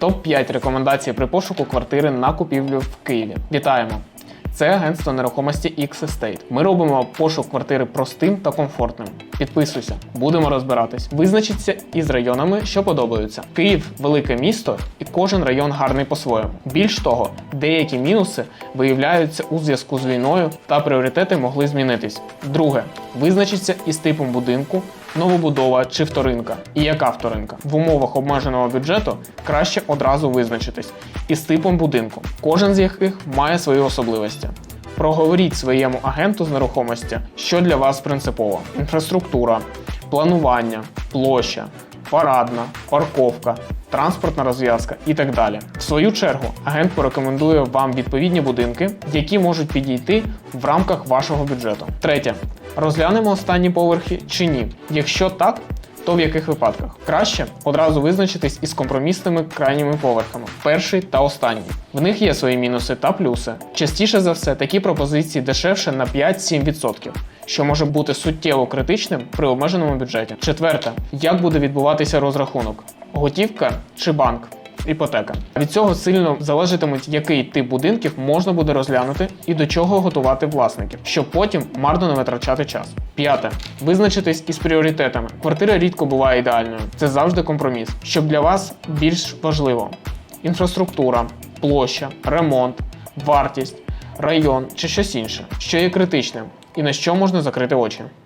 Топ-5 рекомендацій при пошуку квартири на купівлю в Києві. Вітаємо! Це агентство нерухомості X Estate. Ми робимо пошук квартири простим та комфортним. Підписуйся, будемо розбиратись. Визначіться із районами, що подобаються. Київ велике місто, і кожен район гарний по-своєму. Більш того, деякі мінуси виявляються у зв'язку з війною, та пріоритети могли змінитись. Друге, визначіться із типом будинку, новобудова чи вторинка. І яка вторинка? В умовах обмеженого бюджету краще одразу визначитись із типом будинку, кожен з яких має свої особливості. Проговоріть своєму агенту з нерухомості, що для вас принципово: інфраструктура, планування, площа, парадна, парковка, транспортна розв'язка і так далі. В свою чергу, агент порекомендує вам відповідні будинки, які можуть підійти в рамках вашого бюджету. Третє. Розглянемо останні поверхи чи ні. Якщо так, то в яких випадках? Краще одразу визначитись із компромісними крайніми поверхами, перший та останній. В них є свої мінуси та плюси. Частіше за все, такі пропозиції дешевше на 5-7%, що може бути суттєво критичним при обмеженому бюджеті. Четверте, як буде відбуватися розрахунок? Готівка чи банк? Іпотека. Від цього сильно залежатимуть, який тип будинків можна буде розглянути і до чого готувати власників, щоб потім марно не витрачати час. П'яте. Визначитись із пріоритетами. Квартира рідко буває ідеальною. Це завжди компроміс. Щоб для вас більш важливо: інфраструктура, площа, ремонт, вартість, район чи щось інше, що є критичним і на що можна закрити очі.